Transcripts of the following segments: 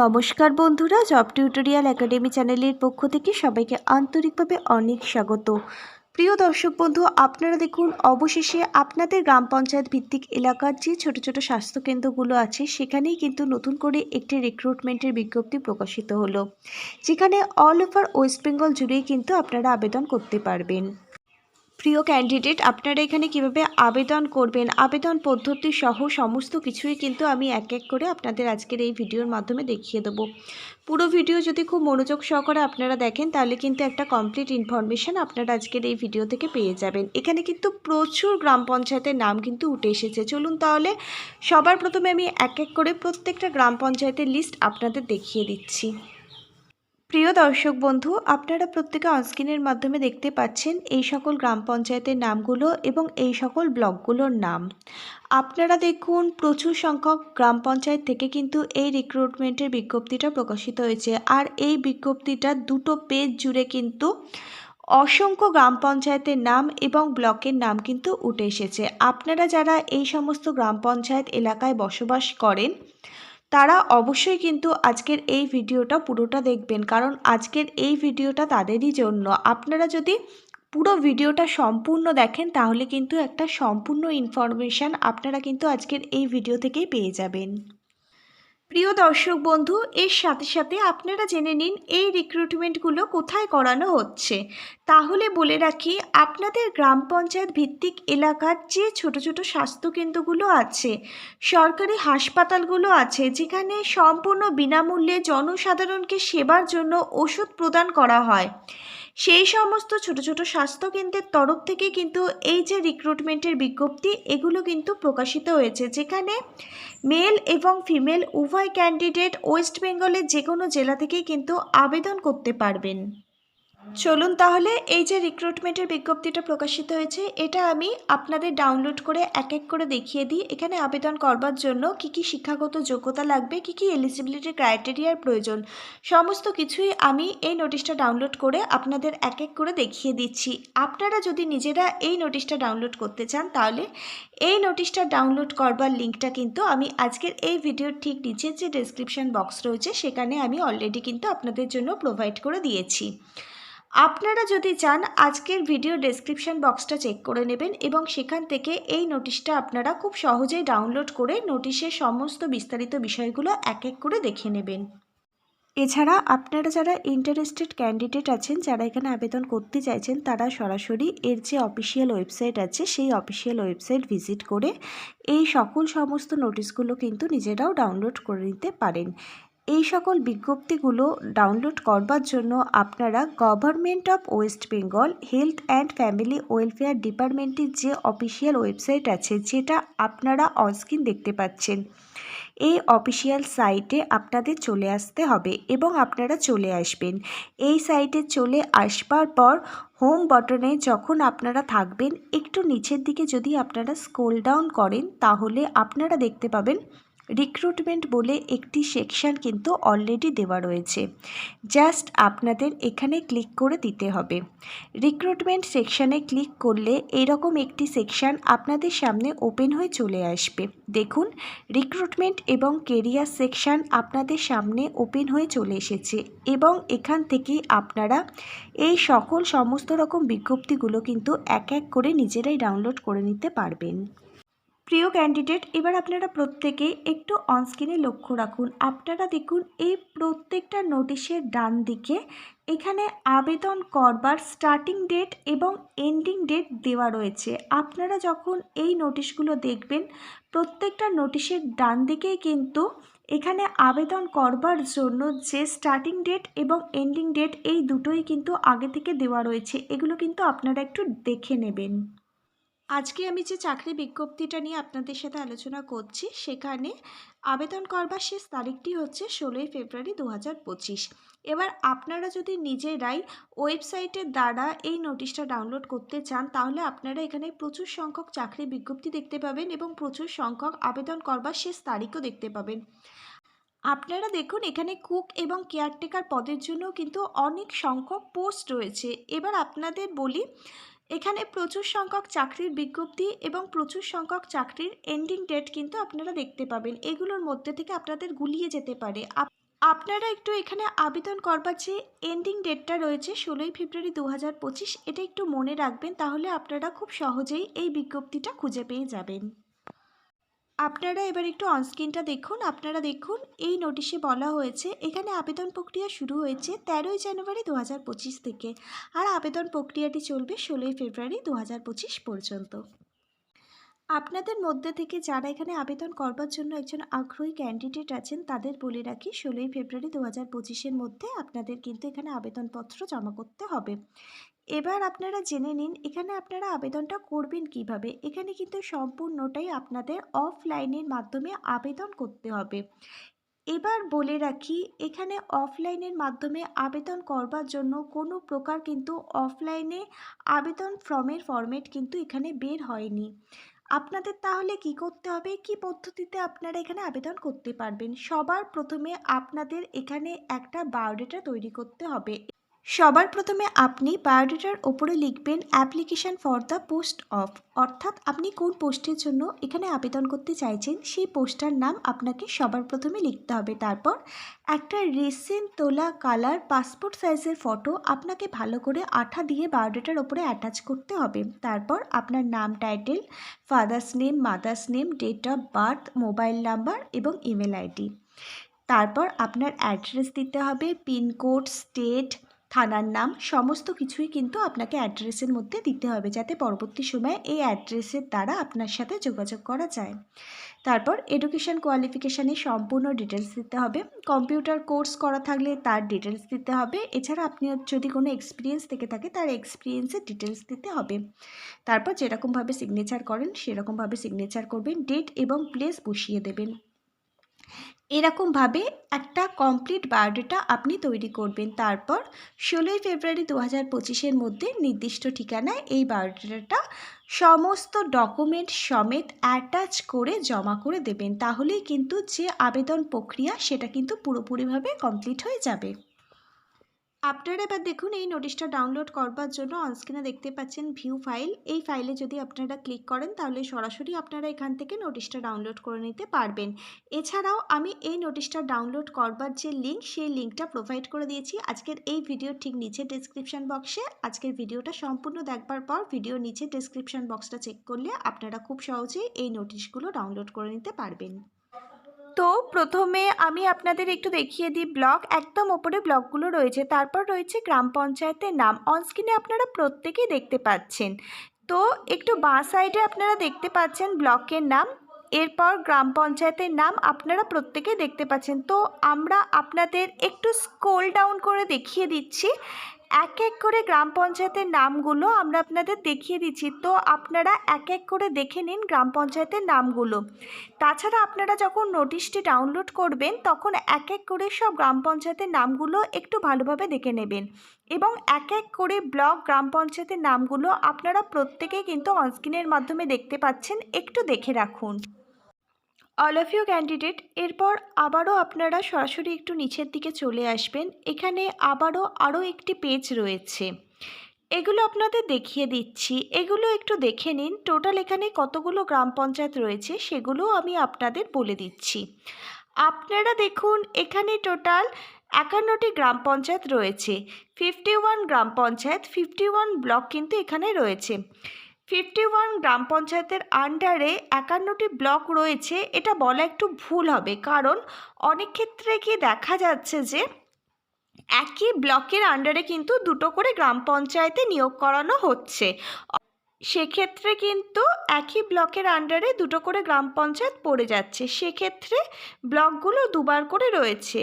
নমস্কার বন্ধুরা job tutorial academy চ্যানেলের পক্ষ থেকে সবাইকে আন্তরিকভাবে অনেক স্বাগত। প্রিয় দর্শক বন্ধু, আপনারা দেখুন, অবশেষে আপনাদের গ্রাম পঞ্চায়েত ভিত্তিক এলাকার যে ছোট ছোট স্বাস্থ্যকেন্দ্রগুলো আছে, সেখানেই কিন্তু নতুন করে একটি রিক্রুটমেন্টের বিজ্ঞপ্তি প্রকাশিত হলো। যেখানে অল ওভার ওয়েস্ট বেঙ্গল জুড়েই কিন্তু আপনারা আবেদন করতে পারবেন। প্রিয় ক্যান্ডিডেট আপনারা এখানে কীভাবে আবেদন করবেন, আবেদন পদ্ধতি সহ সমস্ত কিছুই কিন্তু আমি এক এক করে আপনাদের আজকের এই ভিডিওর মাধ্যমে দেখিয়ে দেবো। পুরো ভিডিও যদি খুব মনোযোগ সহকারে আপনারা দেখেন, তাহলে কিন্তু একটা কমপ্লিট ইনফরমেশান আপনারা আজকের এই ভিডিও থেকে পেয়ে যাবেন। এখানে কিন্তু প্রচুর গ্রাম পঞ্চায়েতের নাম কিন্তু উঠে এসেছে। চলুন তাহলে সবার প্রথমে আমি এক এক করে প্রত্যেকটা গ্রাম পঞ্চায়েতের লিস্ট আপনাদের দেখিয়ে দিচ্ছি। প্রিয় দর্শক বন্ধু, আপনারা প্রত্যেকে অনস্ক্রিনের মাধ্যমে দেখতে পাচ্ছেন এই সকল গ্রাম পঞ্চায়েতের নামগুলো এবং এই সকল ব্লকগুলোর নাম। আপনারা দেখুন, প্রচুর সংখ্যক গ্রাম পঞ্চায়েত থেকে কিন্তু এই রিক্রুটমেন্টের বিজ্ঞপ্তিটা প্রকাশিত হয়েছে। আর এই বিজ্ঞপ্তিটা দুটো পেজ জুড়ে কিন্তু অসংখ্য গ্রাম পঞ্চায়েতের নাম এবং ব্লকের নাম কিন্তু উঠে এসেছে। আপনারা যারা এই সমস্ত গ্রাম পঞ্চায়েত এলাকায় বসবাস করেন তারা অবশ্যই কিন্তু আজকের এই ভিডিওটা পুরোটা দেখবেন। কারণ আজকের এই ভিডিওটা তাদেরই জন্য। আপনারা যদি পুরো ভিডিওটা সম্পূর্ণ দেখেন, তাহলে কিন্তু একটা সম্পূর্ণ ইনফরমেশান আপনারা কিন্তু আজকের এই ভিডিও থেকেই পেয়ে যাবেন। প্রিয় দর্শক বন্ধু, এর সাথে সাথে আপনারা জেনে নিন এই রিক্রুটমেন্টগুলো কোথায় করানো হচ্ছে। তাহলে বলে রাখি, আপনাদের গ্রাম পঞ্চায়েত ভিত্তিক এলাকার যে ছোট ছোট স্বাস্থ্যকেন্দ্রগুলো আছে, সরকারি হাসপাতালগুলো আছে, যেখানে সম্পূর্ণ বিনামূল্যে জনসাধারণকে সেবার জন্য ওষুধ প্রদান করা হয়। সেই সমস্ত ছোট ছোট স্বাস্থ্যকেন্দ্রের তরফ থেকে কিন্তু এই যে রিক্রুটমেন্টের বিজ্ঞপ্তি, এগুলো কিন্তু প্রকাশিত হয়েছে, যেখানে মেল এবং ফিমেল উভয় ক্যান্ডিডেট ওয়েস্ট বেঙ্গলের যে কোনো জেলা থেকেই কিন্তু আবেদন করতে পারবেন। চলুন তাহলে এই যে রিক্রুটমেন্টের বিজ্ঞপ্তিটা প্রকাশিত হয়েছে, এটা আমি আপনাদের ডাউনলোড করে এক এক করে দেখিয়ে দিই। এখানে আবেদন করবার জন্য কি কি শিক্ষাগত যোগ্যতা লাগবে, কি কি এলিজিবিলিটি ক্রাইটেরিয়ার প্রয়োজন, সমস্ত কিছুই আমি এই নোটিশটা ডাউনলোড করে আপনাদের এক এক করে দেখিয়ে দিচ্ছি। আপনারা যদি নিজেরা এই নোটিশটা ডাউনলোড করতে চান, তাহলে এই নোটিশটা ডাউনলোড করবার লিঙ্কটা কিন্তু আমি আজকের এই ভিডিওর ঠিক নিচে যে ডেসক্রিপশন বক্স রয়েছে, সেখানে আমি অলরেডি কিন্তু আপনাদের জন্য প্রোভাইড করে দিয়েছি। আপনারা যদি চান, আজকের ভিডিও ডেসক্রিপশন বক্সটা চেক করে নেবেন এবং সেখান থেকে এই নোটিশটা আপনারা খুব সহজেই ডাউনলোড করে নোটিশের সমস্ত বিস্তারিত বিষয়গুলো এক এক করে দেখে নেবেন। এছাড়া আপনারা যারা ইন্টারেস্টেড ক্যান্ডিডেট আছেন, যারা এখানে আবেদন করতে চাইছেন, তারা সরাসরি এর যে অফিসিয়াল ওয়েবসাইট আছে, সেই অফিসিয়াল ওয়েবসাইট ভিজিট করে এই সকল সমস্ত নোটিশগুলো কিন্তু নিজেরাও ডাউনলোড করে নিতে পারেন। এই সকল বিজ্ঞপ্তিগুলো ডাউনলোড করবার জন্য আপনারা government of West Bengal health and family welfare ডিপার্টমেন্টের যে অফিসিয়াল ওয়েবসাইট আছে, যেটা আপনারা অনস্ক্রিন দেখতে পাচ্ছেন, এই অফিসিয়াল সাইটে আপনাদের চলে আসতে হবে এবং আপনারা চলে আসবেন। এই সাইটে চলে আসবার পর হোম বটনে যখন আপনারা থাকবেন, একটু নিচের দিকে যদি আপনারা স্ক্রোল ডাউন করেন, তাহলে আপনারা দেখতে পাবেন রিক্রুটমেন্ট বলে একটি সেকশান কিন্তু অলরেডি দেওয়া রয়েছে। জাস্ট আপনাদের এখানে ক্লিক করে দিতে হবে। রিক্রুটমেন্ট সেকশানে ক্লিক করলে এরকম একটি সেকশন আপনাদের সামনে ওপেন হয়ে চলে আসবে। দেখুন রিক্রুটমেন্ট এবং কেরিয়ার সেকশন আপনাদের সামনে ওপেন হয়ে চলে এসেছে এবং এখান থেকে আপনারা এই সকল সমস্ত রকম বিজ্ঞপ্তিগুলো কিন্তু এক এক করে নিজেরাই ডাউনলোড করে নিতে পারবেন। প্রিয় ক্যান্ডিডেট এবার আপনারা প্রত্যেকেই একটু অনস্ক্রিনে লক্ষ্য রাখুন। আপনারা দেখুন, এই প্রত্যেকটা নোটিশের ডান দিকে এখানে আবেদন করবার স্টার্টিং ডেট এবং এন্ডিং ডেট দেওয়া রয়েছে। আপনারা যখন এই নোটিশগুলো দেখবেন, প্রত্যেকটা নোটিশের ডান দিকেই কিন্তু এখানে আবেদন করবার জন্য যে স্টার্টিং ডেট এবং এন্ডিং ডেট এই দুটোই কিন্তু আগে থেকে দেওয়া রয়েছে। এগুলো কিন্তু আপনারা একটু দেখে নেবেন। আজকে আমি যে চাকরি বিজ্ঞপ্তিটা নিয়ে আপনাদের সাথে আলোচনা করছি, সেখানে আবেদন করবার শেষ তারিখটি হচ্ছে ষোলোই ফেব্রুয়ারি দু হাজার পঁচিশ। এবার আপনারা যদি নিজেরাই ওয়েবসাইটের দ্বারা এই নোটিশটা ডাউনলোড করতে চান, তাহলে আপনারা এখানে প্রচুর সংখ্যক চাকরি বিজ্ঞপ্তি দেখতে পাবেন এবং প্রচুর সংখ্যক আবেদন করবার শেষ তারিখও দেখতে পাবেন। আপনারা দেখুন, এখানে কুক এবং কেয়ারটেকার পদের জন্য কিন্তু অনেক সংখ্যক পোস্ট রয়েছে। এবার আপনাদের বলি এখানে প্রচুর সংখ্যক চাকরির বিজ্ঞপ্তি এবং প্রচুর সংখ্যক চাকরির এন্ডিং ডেট কিন্তু আপনারা দেখতে পাবেন। এগুলোর মধ্যে থেকে আপনাদের গুলিয়ে যেতে পারে। আপনারা একটু এখানে আবেদন করবার যে এন্ডিং ডেটটা রয়েছে, ষোলোই ফেব্রুয়ারি দু হাজার পঁচিশ, এটা একটু মনে রাখবেন, তাহলে আপনারা খুব সহজেই এই বিজ্ঞপ্তিটা খুঁজে পেয়ে যাবেন। আপনারা এবার একটু অনস্ক্রিনটা দেখুন। আপনারা দেখুন, এই নোটিশে বলা হয়েছে, এখানে আবেদন প্রক্রিয়া শুরু হয়েছে তেরোই জানুয়ারি দু হাজার পঁচিশ থেকে আর আবেদন প্রক্রিয়াটি চলবে ষোলোই ফেব্রুয়ারি দু হাজার পঁচিশ পর্যন্ত। আপনাদের মধ্যে থেকে যারা এখানে আবেদন করবার জন্য একজন আগ্রহী ক্যান্ডিডেট আছেন, তাদের বলে রাখি ষোলোই ফেব্রুয়ারি দু হাজার পঁচিশের মধ্যে আপনাদের কিন্তু এখানে আবেদনপত্র জমা করতে হবে। এবার আপনারা জেনে নিন, এখানে আপনারা আবেদনটা করবেন কীভাবে? এখানে কিন্তু সম্পূর্ণটাই আপনাদের অফলাইনের মাধ্যমে আবেদন করতে হবে। এবার বলে রাখি, এখানে অফলাইনের মাধ্যমে আবেদন করবার জন্য কোনো প্রকার কিন্তু অফলাইনে আবেদন ফর্মের ফরম্যাট কিন্তু এখানে বের হয়নি। আপনাদের তাহলে কি করতে হবে? কি পদ্ধতিতে আপনারা এখানে আবেদন করতে পারবেন? সবার প্রথমে আপনাদের এখানে একটা বায়োডেটা তৈরি করতে হবে। সবার প্রথমে আপনি বায়োডেটার ওপরে লিখবেন application for the post of. অর্থাৎ আপনি কোন পোস্টের জন্য এখানে আবেদন করতে চাইছেন, সেই পোস্টার নাম আপনাকে সবার প্রথমে লিখতে হবে। তারপর একটা রিসেন্ট তোলা কালার পাসপোর্ট সাইজের ফটো আপনাকে ভালো করে আঠা দিয়ে বায়োডেটার ওপরে অ্যাটাচ করতে হবে। তারপর আপনার নাম title father's name mother's name date of birth mobile number এবং ইমেল আইডি তারপর আপনার অ্যাড্রেস দিতে হবে পিনকোড স্টেট থানার নাম, সমস্ত কিছুই কিন্তু আপনাকে অ্যাড্রেসের মধ্যে দিতে হবে যাতে পরবর্তী সময়ে এই অ্যাড্রেসের দ্বারা আপনার সাথে যোগাযোগ করা যায়। তারপর এডুকেশন কোয়ালিফিকেশানের সম্পূর্ণ ডিটেলস দিতে হবে। কম্পিউটার কোর্স করা থাকলে তার ডিটেলস দিতে হবে। এছাড়া আপনি যদি কোনো এক্সপিরিয়েন্স থেকে থাকে, তার এক্সপিরিয়েন্সের ডিটেলস দিতে হবে। তারপর যেরকমভাবে সিগনেচার করেন, সেরকমভাবে সিগনেচার করবেন ডেট এবং প্লেস বসিয়ে দেবেন। এরকমভাবে একটা কমপ্লিট বায়োডেটা আপনি তৈরি করবেন। তারপর ষোলোই ফেব্রুয়ারি দু হাজার পঁচিশের মধ্যে নির্দিষ্ট ঠিকানায় এই বায়োডেটাটা সমস্ত ডকুমেন্ট সমেত অ্যাটাচ করে জমা করে দেবেন। তাহলেই কিন্তু যে আবেদন প্রক্রিয়া সেটা কিন্তু পুরোপুরিভাবে কমপ্লিট হয়ে যাবে। আপনারা এবার দেখুন, এই নোটিশটা ডাউনলোড করবার জন্য অনস্ক্রিনে দেখতে পাচ্ছেন ভিউ ফাইল এই ফাইলে যদি আপনারা ক্লিক করেন, তাহলে সরাসরি আপনারা এখান থেকে নোটিশটা ডাউনলোড করে নিতে পারবেন। এছাড়াও আমি এই নোটিশটা ডাউনলোড করবার যে লিঙ্ক সেই লিঙ্কটা প্রোভাইড করে দিয়েছি। আজকের এই ভিডিওর ঠিক নিচে ডিসক্রিপশান বক্সে আজকের ভিডিওটা সম্পূর্ণ দেখবার পর ভিডিও নিচে ডিসক্রিপশান বক্সটা চেক করলে আপনারা খুব সহজেই এই নোটিশগুলো ডাউনলোড করে নিতে পারবেন। তো প্রথমে আমি আপনাদের একটু দেখিয়ে দিই ব্লক একদম ওপরে ব্লকগুলো রয়েছে। তারপর রয়েছে গ্রাম পঞ্চায়েতের নাম। অনস্ক্রিনে আপনারা প্রত্যেকেই দেখতে পাচ্ছেন। তো একটু বাঁ সাইডে আপনারা দেখতে পাচ্ছেন ব্লকের নাম। এরপর গ্রাম পঞ্চায়েতের নাম আপনারা প্রত্যেকেই দেখতে পাচ্ছেন। তো আমরা আপনাদের একটু স্কোল ডাউন করে দেখিয়ে দিচ্ছি। এক এক করে গ্রাম পঞ্চায়েতের নামগুলো আমরা আপনাদের দেখিয়ে দিচ্ছি। তো আপনারা এক এক করে দেখে নিন গ্রাম পঞ্চায়েতের নামগুলো। তাছাড়া আপনারা যখন নোটিশটি ডাউনলোড করবেন, তখন এক এক করে সব গ্রাম পঞ্চায়েতের নামগুলো একটু ভালোভাবে দেখে নেবেন। এবং এক এক করে ব্লক গ্রাম পঞ্চায়েতের নামগুলো আপনারা প্রত্যেকেই কিন্তু অনস্ক্রিনের মাধ্যমে দেখতে পাচ্ছেন, একটু দেখে রাখুন। All of you candidate. এরপর আবারও আপনারা সরাসরি একটু নিচের দিকে চলে আসবেন। এখানে আবারও আরও একটি পেজ রয়েছে। এগুলো আপনাদের দেখিয়ে দিচ্ছি। এগুলো একটু দেখে নিন। টোটাল এখানে কতগুলো গ্রাম পঞ্চায়েত রয়েছে সেগুলো আমি আপনাদের বলে দিচ্ছি। আপনারা দেখুন, এখানে টোটাল একান্নটি গ্রাম পঞ্চায়েত রয়েছে। ফিফটি ওয়ান গ্রাম পঞ্চায়েত, ফিফটি ওয়ান ব্লক কিন্তু এখানে রয়েছে। ফিফটি ওয়ান গ্রাম পঞ্চায়েতের আন্ডারে একান্নটি ব্লক রয়েছে, এটা বলা একটু ভুল হবে। কারণ অনেক ক্ষেত্রে কি দেখা যাচ্ছে যে, একই ব্লকের আন্ডারে কিন্তু দুটো করে গ্রাম পঞ্চায়েতে নিয়োগ করানো হচ্ছে। সেক্ষেত্রে কিন্তু একই ব্লকের আন্ডারে দুটো করে গ্রাম পঞ্চায়েত পড়ে যাচ্ছে। সেক্ষেত্রে ব্লকগুলো দুবার করে রয়েছে।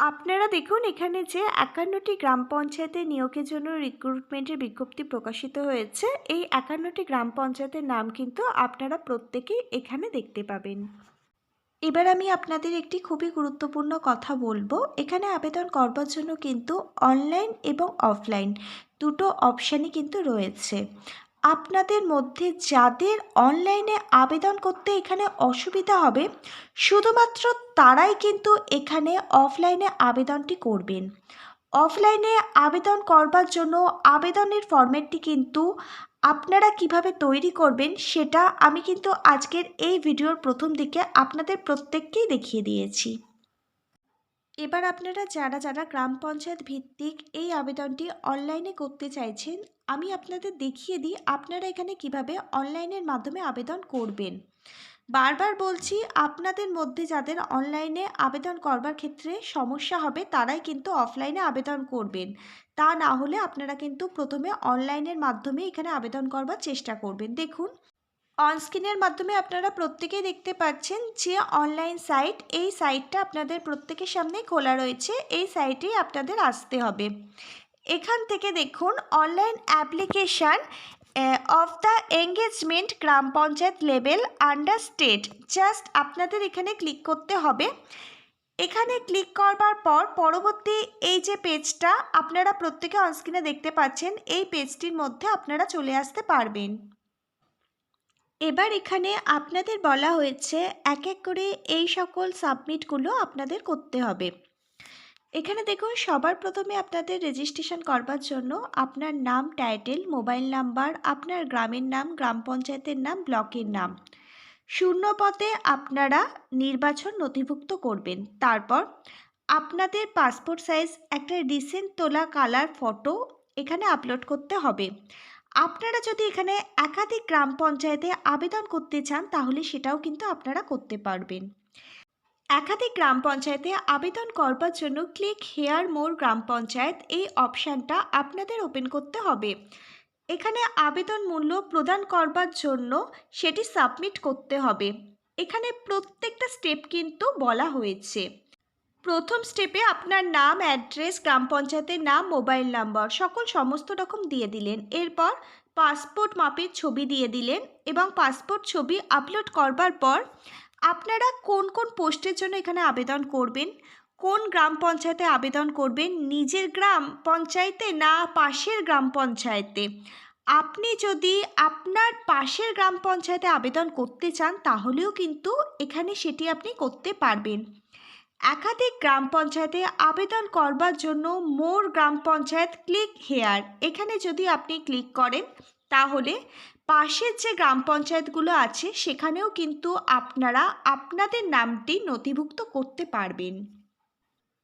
আপনারা দেখুন এখানে যে একান্নটি গ্রাম পঞ্চায়েতের নিয়োগের জন্য রিক্রুটমেন্টের বিজ্ঞপ্তি প্রকাশিত হয়েছে। এই একান্নটি গ্রাম পঞ্চায়েতের নাম কিন্তু আপনারা প্রত্যেকেই এখানে দেখতে পাবেন। এবার আমি আপনাদের একটি খুবই গুরুত্বপূর্ণ কথা বলব। এখানে আবেদন করবার জন্য কিন্তু অনলাইন এবং অফলাইন দুটো অপশানই কিন্তু রয়েছে। আপনাদের মধ্যে যাদের অনলাইনে আবেদন করতে এখানে অসুবিধা হবে, শুধুমাত্র তারাই কিন্তু এখানে অফলাইনে আবেদনটি করবেন। অফলাইনে আবেদন করবার জন্য আবেদনের ফর্ম্যাটটি কিন্তু আপনারা কীভাবে তৈরি করবেন সেটা আমি কিন্তু আজকের এই ভিডিওর প্রথম দিকে আপনাদের প্রত্যেককেই দেখিয়ে দিয়েছি। এবার আপনারা যারা যারা গ্রাম পঞ্চায়েত ভিত্তিক এই আবেদনটি অনলাইনে করতে চাইছেন আমি আপনাদের দেখিয়ে দিই আপনারা এখানে কীভাবে অনলাইনের মাধ্যমে আবেদন করবেন। বারবার বলছি, আপনাদের মধ্যে যাদের অনলাইনে আবেদন করবার ক্ষেত্রে সমস্যা হবে, তারাই কিন্তু অফলাইনে আবেদন করবেন। তা না হলে আপনারা কিন্তু প্রথমে অনলাইনের মাধ্যমে এখানে আবেদন করবার চেষ্টা করবেন। দেখুন, অনস্ক্রিনের মাধ্যমে আপনারা প্রত্যেকেই দেখতে পাচ্ছেন যে অনলাইন সাইট, এই সাইটটা আপনাদের প্রত্যেকের সামনে খোলা রয়েছে, এই সাইটেই আপনাদের আসতে হবে। এখান থেকে দেখুন online application of the engagement gram panchayat level under state just আপনাদের এখানে ক্লিক করতে হবে। এখানে ক্লিক করবার পর পরবর্তী এই যে পেজটা আপনারা প্রত্যেকে অনস্ক্রিনে দেখতে পাচ্ছেন, এই পেজটির মধ্যে আপনারা চলে আসতে পারবেন। এবার এখানে আপনাদের বলা হয়েছে, এক এক করে এই সকল সাবমিটগুলো আপনাদের করতে হবে। এখানে দেখুন, সবার প্রথমে আপনাদের রেজিস্ট্রেশন করবার জন্য আপনার নাম টাইটেল মোবাইল নাম্বার আপনার গ্রামের নাম, গ্রাম পঞ্চায়েতের নাম, ব্লকের নাম। শূন্য পদে আপনারা নির্বাচন নথিভুক্ত করবেন। তারপর আপনাদের পাসপোর্ট সাইজ একটা রিসেন্ট তোলা কালার ফটো এখানে আপলোড করতে হবে। আপনারা যদি এখানে একাধিক গ্রাম পঞ্চায়েতে আবেদন করতে চান, তাহলে সেটাও কিন্তু আপনারা করতে পারবেন। একাধিক গ্রাম পঞ্চায়েতে আবেদন করবার জন্য click here more gram panchayat এই অপশানটা আপনাদের ওপেন করতে হবে। এখানে আবেদন মূল্য প্রদান করবার জন্য সেটি সাবমিট করতে হবে। এখানে প্রত্যেকটা স্টেপ কিন্তু বলা হয়েছে। প্রথম স্টেপে আপনার নাম অ্যাড্রেস গ্রাম পঞ্চায়েতের নাম মোবাইল নাম্বার সকল সমস্ত রকম দিয়ে দিলেন। এরপর পাসপোর্ট মাপের ছবি দিয়ে দিলেন এবং পাসপোর্ট ছবি আপলোড করবার পর আপনারা কোন কোন পোস্টের জন্য এখানে আবেদন করবেন? কোন গ্রাম পঞ্চায়েতে আবেদন করবেন? নিজের গ্রাম পঞ্চায়েতে না পাশের গ্রাম পঞ্চায়েতে? আপনি যদি আপনার পাশের গ্রাম পঞ্চায়েতে আবেদন করতে চান, তাহলেও কিন্তু এখানে সেটি আপনি করতে পারবেন। একাধিক গ্রাম পঞ্চায়েতে আবেদন করবার জন্য more gram panchayat click here. এখানে যদি আপনি ক্লিক করেন, তাহলে পাশের যে গ্রাম পঞ্চায়েতগুলো আছে, সেখানেও কিন্তু আপনারা আপনাদের নামটি নথিভুক্ত করতে পারবেন।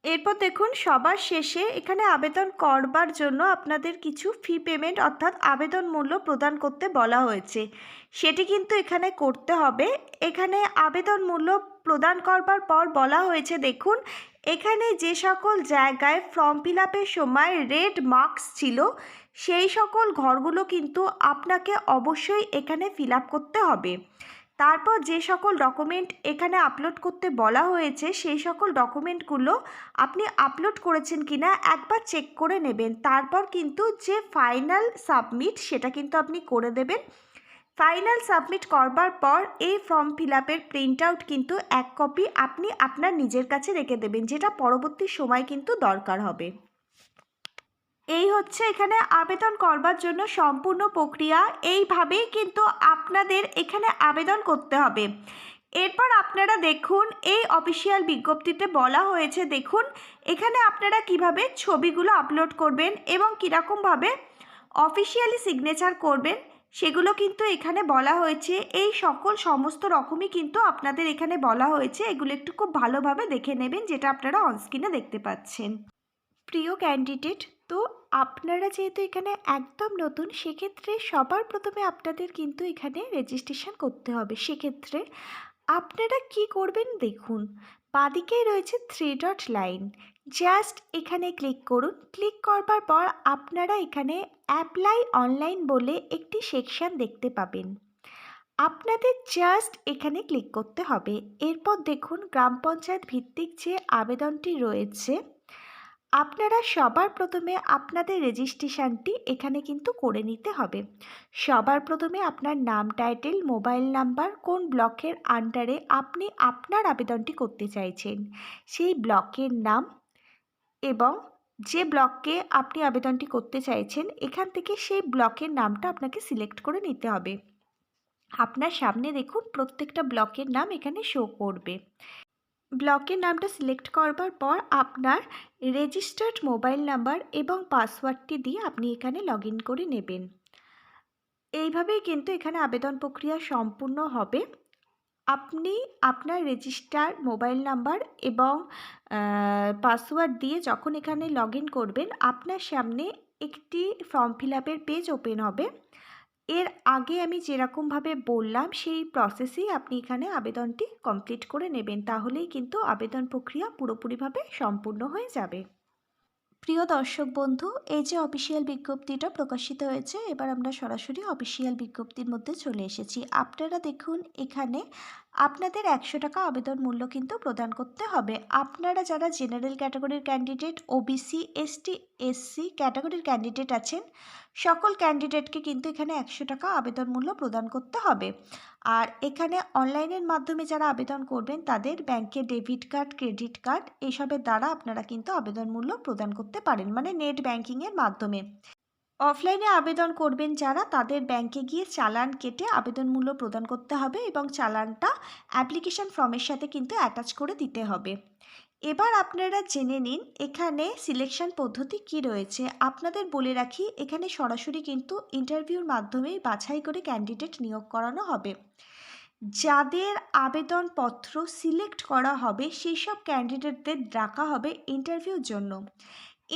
এরপর দেখুন, সবার শেষে এখানে আবেদন করবার জন্য আপনাদের কিছু ফি পেমেন্ট অর্থাৎ আবেদন মূল্য প্রদান করতে বলা হয়েছে। সেটি কিন্তু এখানে করতে হবে। এখানে আবেদন মূল্য প্রদান করবার পর বলা হয়েছে, দেখুন এখানে যে সকল জায়গায় ফর্ম ফিল আপের সময় রেড মার্কস ছিল, সেই সকল ঘরগুলো কিন্তু আপনাকে অবশ্যই এখানে ফিল আপ করতে হবে। তারপর যে সকল ডকুমেন্ট এখানে আপলোড করতে বলা হয়েছে, সেই সকল ডকুমেন্টগুলো আপনি আপলোড করেছেন কিনা একবার চেক করে নেবেন। তারপর কিন্তু যে ফাইনাল সাবমিট সেটা কিন্তু আপনি করে দেবেন। ফাইনাল সাবমিট করবার পর এই ফর্ম ফিল আপের প্রিন্ট আউট কিন্তু এক কপি আপনি আপনার নিজের কাছে রেখে দেবেন, যেটা পরবর্তী সময় কিন্তু দরকার হবে। এই হচ্ছে এখানে আবেদন করবার জন্য সম্পূর্ণ প্রক্রিয়া। এইভাবেই কিন্তু আপনাদের এখানে আবেদন করতে হবে। এরপর আপনারা দেখুন, এই অফিসিয়াল বিজ্ঞপ্তিতে বলা হয়েছে, দেখুন, এখানে আপনারা কীভাবে ছবিগুলো আপলোড করবেন এবং কীরকমভাবে অফিসিয়ালি সিগনেচার করবেন। সেগুলো কিন্তু এখানে বলা হয়েছে। এই সকল সমস্ত রকমই কিন্তু আপনাদের এখানে বলা হয়েছে। এগুলো একটু খুব ভালোভাবে দেখে নেবেন, যেটা আপনারা অনস্ক্রিনে দেখতে পাচ্ছেন। প্রিয় ক্যান্ডিডেট তো আপনারা যেহেতু এখানে একদম নতুন, সেক্ষেত্রে সবার প্রথমে আপনাদের কিন্তু এখানে রেজিস্ট্রেশন করতে হবে। সেক্ষেত্রে আপনারা কি করবেন দেখুন, বাদিকেই রয়েছে থ্রি ডট লাইন জাস্ট এখানে ক্লিক করুন। ক্লিক করবার পর আপনারা এখানে অ্যাপ্লাই অনলাইন বলে একটি সেকশন দেখতে পাবেন। আপনাদের জাস্ট এখানে ক্লিক করতে হবে। এরপর দেখুন গ্রাম পঞ্চায়েত ভিত্তিক যে আবেদনটি রয়েছে, আপনারা সবার প্রথমে আপনাদের রেজিস্ট্রেশনটি এখানে কিন্তু করে নিতে হবে। সবার প্রথমে আপনার নাম টাইটেল মোবাইল নাম্বার কোন ব্লকের আন্ডারে আপনি আপনার আবেদনটি করতে চাইছেন। সেই ব্লকের নাম এবং যে ব্লককে আপনি আবেদনটি করতে চাইছেন, এখান থেকে সেই ব্লকের নামটা আপনাকে সিলেক্ট করে নিতে হবে। আপনার সামনে দেখুন, প্রত্যেকটা ব্লকের নাম এখানে শো করবে। ব্লকের নামটা সিলেক্ট করবার পর আপনার রেজিস্টার্ড মোবাইল নাম্বার এবং পাসওয়ার্ডটি দিয়ে আপনি এখানে লগ করে নেবেন। এইভাবেই কিন্তু এখানে আবেদন প্রক্রিয়া সম্পূর্ণ হবে। আপনি আপনার রেজিস্টার মোবাইল নাম্বার এবং পাসওয়ার্ড দিয়ে যখন এখানে লগ করবেন, আপনার সামনে একটি ফর্ম ফিল পেজ ওপেন হবে। এর আগে আমি যেরকমভাবে বললাম, সেই প্রসেসেই আপনি এখানে আবেদনটি কমপ্লিট করে নেবেন। তাহলেই কিন্তু আবেদন প্রক্রিয়া পুরোপুরিভাবে সম্পূর্ণ হয়ে যাবে। প্রিয় দর্শক বন্ধু, এই যে অফিসিয়াল বিজ্ঞপ্তিটা প্রকাশিত হয়েছে, এবার আমরা সরাসরি অফিসিয়াল বিজ্ঞপ্তির মধ্যে চলে এসেছি। আপনারা দেখুন, এখানে আপনাদের একশো টাকা আবেদন মূল্য কিন্তু প্রদান করতে হবে। আপনারা যারা জেনারেল ক্যাটাগরির ক্যান্ডিডেট ওবিসি এসটি এসসি ক্যাটাগরির ক্যান্ডিডেট আছেন সকল ক্যান্ডিডেটকে কিন্তু এখানে একশো টাকা আবেদন মূল্য প্রদান করতে হবে। আর এখানে অনলাইনের মাধ্যমে যারা আবেদন করবেন, তাদের ব্যাংকে ডেবিট কার্ড, ক্রেডিট কার্ড এসবের দ্বারা আপনারা কিন্তু আবেদন মূল্য প্রদান করতে পারেন মানে নেট ব্যাংকিংয়ের মাধ্যমে। অফলাইনে আবেদন করবেন যারা, তাদের ব্যাংকে গিয়ে চালান কেটে আবেদন মূল্য প্রদান করতে হবে এবং চালানটা অ্যাপ্লিকেশন ফর্মের সাথে কিন্তু অ্যাটাচ করে দিতে হবে। এবার আপনারা জেনে নিন, এখানে সিলেকশন পদ্ধতি কি রয়েছে। আপনাদের বলে রাখি, এখানে সরাসরি কিন্তু ইন্টারভিউর মাধ্যমেই বাছাই করে ক্যান্ডিডেট নিয়োগ করানো হবে। যাদের আবেদনপত্র সিলেক্ট করা হবে সেই সব ক্যান্ডিডেটদের ডাকা হবে ইন্টারভিউর জন্য।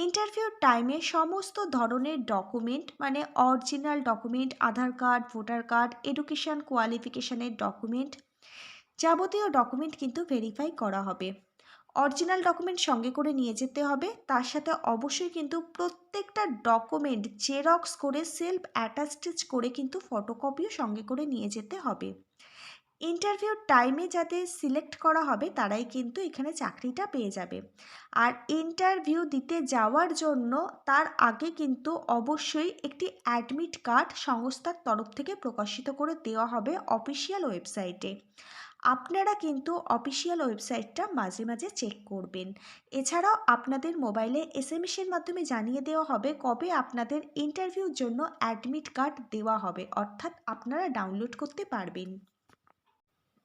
ইন্টারভিউর টাইমে সমস্ত ধরনের ডকুমেন্ট মানে original document Aadhaar card voter card education কোয়ালিফিকেশানের document যাবতীয় ডকুমেন্ট কিন্তু ভেরিফাই করা হবে। অরিজিনাল ডকুমেন্ট সঙ্গে করে নিয়ে যেতে হবে। তার সাথে অবশ্যই কিন্তু প্রত্যেকটা ডকুমেন্ট জেরক্স করে, সেলফ অ্যাটাস্টেজ করে কিন্তু ফটোকপিও সঙ্গে করে নিয়ে যেতে হবে। ইন্টারভিউর টাইমে যাতে সিলেক্ট করা হবে, তারাই কিন্তু এখানে চাকরিটা পেয়ে যাবে। আর ইন্টারভিউ দিতে যাওয়ার জন্য তার আগে কিন্তু অবশ্যই একটি অ্যাডমিট কার্ড সংস্থার তরফ থেকে প্রকাশিত করে দেওয়া হবে অফিসিয়াল ওয়েবসাইটে। আপনারা কিন্তু অফিসিয়াল ওয়েবসাইটটা মাঝে মাঝে চেক করবেন। এছাড়াও আপনাদের মোবাইলে এস এম এসের মাধ্যমে জানিয়ে দেওয়া হবে কবে আপনাদের ইন্টারভিউর জন্য অ্যাডমিট কার্ড দেওয়া হবে, অর্থাৎ আপনারা ডাউনলোড করতে পারবেন।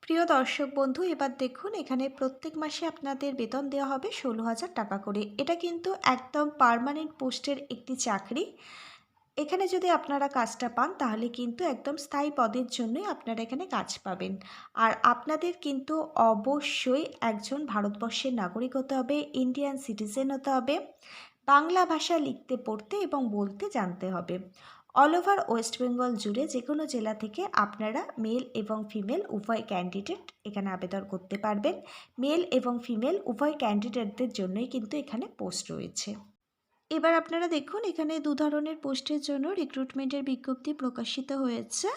প্রিয় দর্শক বন্ধু, এবার দেখুন, এখানে প্রত্যেক মাসে আপনাদের বেতন দেওয়া হবে ষোলো হাজার টাকা করে। এটা কিন্তু একদম পারমানেন্ট পোস্টের একটি চাকরি। এখানে যদি আপনারা কাজটা পান, তাহলে কিন্তু একদম স্থায়ী পদের জন্যই আপনারা এখানে কাজ পাবেন। আর আপনাদের কিন্তু অবশ্যই একজন ভারতবর্ষের নাগরিক হতে হবে ইন্ডিয়ান সিটিজেন হতে হবে, বাংলা ভাষা লিখতে, পড়তে এবং বলতে জানতে হবে। অল ওভার ওয়েস্ট বেঙ্গল জুড়ে যে কোনো জেলা থেকে আপনারা মেল এবং ফিমেল উভয় ক্যান্ডিডেট এখানে আবেদন করতে পারবেন। মেল এবং ফিমেল উভয় ক্যান্ডিডেটদের জন্যই কিন্তু এখানে পোস্ট রয়েছে। এবার আপনারা দেখুন, এখানে দু ধরনের পোস্টের জন্য রিক্রুটমেন্টের বিজ্ঞপ্তি প্রকাশিত হয়েছে।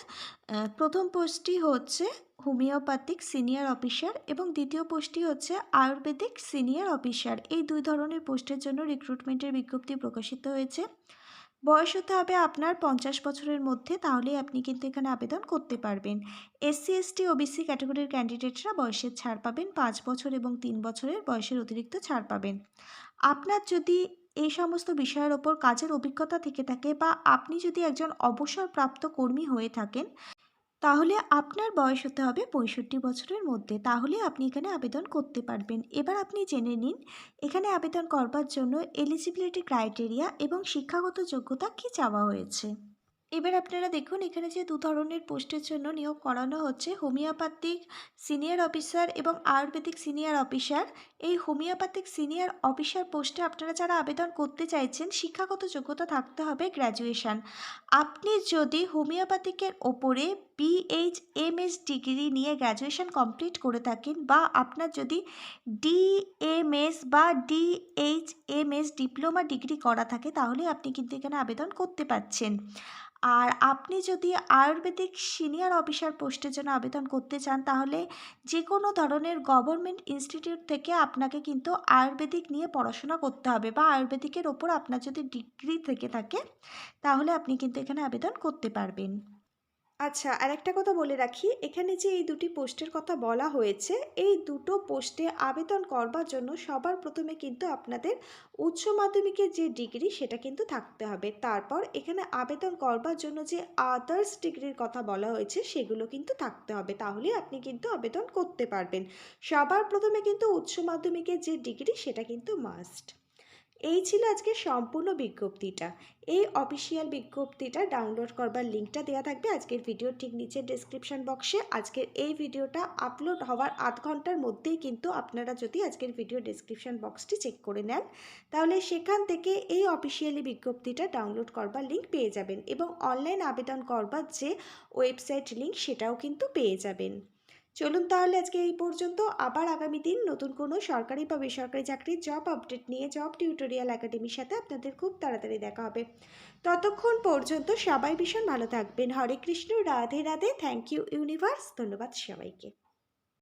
প্রথম পোস্টটি হচ্ছে হোমিওপ্যাথিক সিনিয়র অফিসার এবং দ্বিতীয় পোস্টটি হচ্ছে আয়ুর্বেদিক সিনিয়র অফিসার এই দুই ধরনের পোস্টের জন্য রিক্রুটমেন্টের বিজ্ঞপ্তি প্রকাশিত হয়েছে। বয়স হতে হবে আপনার পঞ্চাশ বছরের মধ্যে, তাহলেই আপনি কিন্তু এখানে আবেদন করতে পারবেন। এসসি এসটি ওবিসি ক্যাটাগরির ক্যান্ডিডেটরা বয়সের ছাড় পাবেন, পাঁচ বছর এবং তিন বছরের বয়সের অতিরিক্ত ছাড় পাবেন। আপনার যদি এই সমস্ত বিষয়ের ওপর কাজের অভিজ্ঞতা থেকে থাকে বা আপনি যদি একজন অবসরপ্রাপ্ত কর্মী হয়ে থাকেন, তাহলে আপনার বয়স হতে হবে পঁয়ষট্টি বছরের মধ্যে। তাহলে আপনি এখানে আবেদন করতে পারবেন। এবার আপনি জেনে নিন, এখানে আবেদন করবার জন্য এলিজিবিলিটি ক্রাইটেরিয়া এবং শিক্ষাগত যোগ্যতা কী চাওয়া হয়েছে। এবার আপনারা দেখুন, এখানে যে দু ধরনের পোস্টের জন্য নিয়োগ করানো হচ্ছে। হোমিওপ্যাথিক সিনিয়র অফিসার এবং আয়ুর্বেদিক সিনিয়র অফিসার। এই হোমিওপ্যাথিক সিনিয়র অফিসার পোস্টে আপনারা যারা আবেদন করতে চাইছেন, শিক্ষাগত যোগ্যতা থাকতে হবে গ্র্যাজুয়েশান। আপনি যদি হোমিওপ্যাথিকের ওপরে বিএইচ এম এস ডিগ্রি নিয়ে গ্র্যাজুয়েশান কমপ্লিট করে থাকেন বা আপনার যদি ডিএমএস বা DH M S diploma degree করা থাকে, তাহলে আপনি কিন্তু এখানে আবেদন করতে পারছেন। আর আপনি যদি আয়ুর্বেদিক সিনিয়র অফিসার পোস্টের জন্য আবেদন করতে চান, তাহলে যে কোনো ধরনের গভর্নমেন্ট ইনস্টিটিউট থেকে আপনাকে কিন্তু আয়ুর্বেদিক নিয়ে পড়াশোনা করতে হবে বা আয়ুর্বেদিকের ওপর আপনার যদি ডিগ্রি থেকে থাকে, তাহলে আপনি কিন্তু এখানে আবেদন করতে পারবেন। আচ্ছা আর একটা কথা বলে রাখি। এখানে যে এই দুটি পোস্টের কথা বলা হয়েছে, এই দুটো পোস্টে আবেদন করবার জন্য সবার প্রথমে কিন্তু আপনাদের উচ্চ মাধ্যমিকের যে ডিগ্রি, সেটা কিন্তু থাকতে হবে। তারপর এখানে আবেদন করবার জন্য যে আদার্স ডিগ্রির কথা বলা হয়েছে, সেগুলো কিন্তু থাকতে হবে। তাহলে আপনি কিন্তু আবেদন করতে পারবেন। সবার প্রথমে কিন্তু উচ্চ মাধ্যমিকের যে ডিগ্রি, সেটা কিন্তু মাস্ট এই ছিল আজকে সম্পূর্ণ বিজ্ঞপ্তিটা। এই অফিসিয়াল বিজ্ঞপ্তিটা ডাউনলোড করবার লিঙ্কটা দেওয়া থাকবে আজকের ভিডিওর ঠিক নিচে ডেসক্রিপশন বক্সে আজকের এই ভিডিওটা আপলোড হওয়ার আধ ঘণ্টার মধ্যেই কিন্তু আপনারা যদি আজকের ভিডিও ডেসক্রিপশন বক্সটি চেক করে নেন, তাহলে সেখান থেকে এই অফিসিয়ালি বিজ্ঞপ্তিটা ডাউনলোড করবার লিঙ্ক পেয়ে যাবেন এবং অনলাইন আবেদন করবার যে ওয়েবসাইট লিঙ্ক সেটাও কিন্তু পেয়ে যাবেন। চলুন তাহলে আজকে এই পর্যন্ত। আবার আগামী দিন নতুন কোনো সরকারি বা বেসরকারি চাকরির জব আপডেট নিয়ে জব টিউটোরিয়াল একাডেমির সাথে আপনাদের খুব তাড়াতাড়ি দেখা হবে। ততক্ষণ পর্যন্ত সবাই ভীষণ ভালো থাকবেন। Hare Krishna, Radhe Radhe. Thank you universe ধন্যবাদ সবাইকে।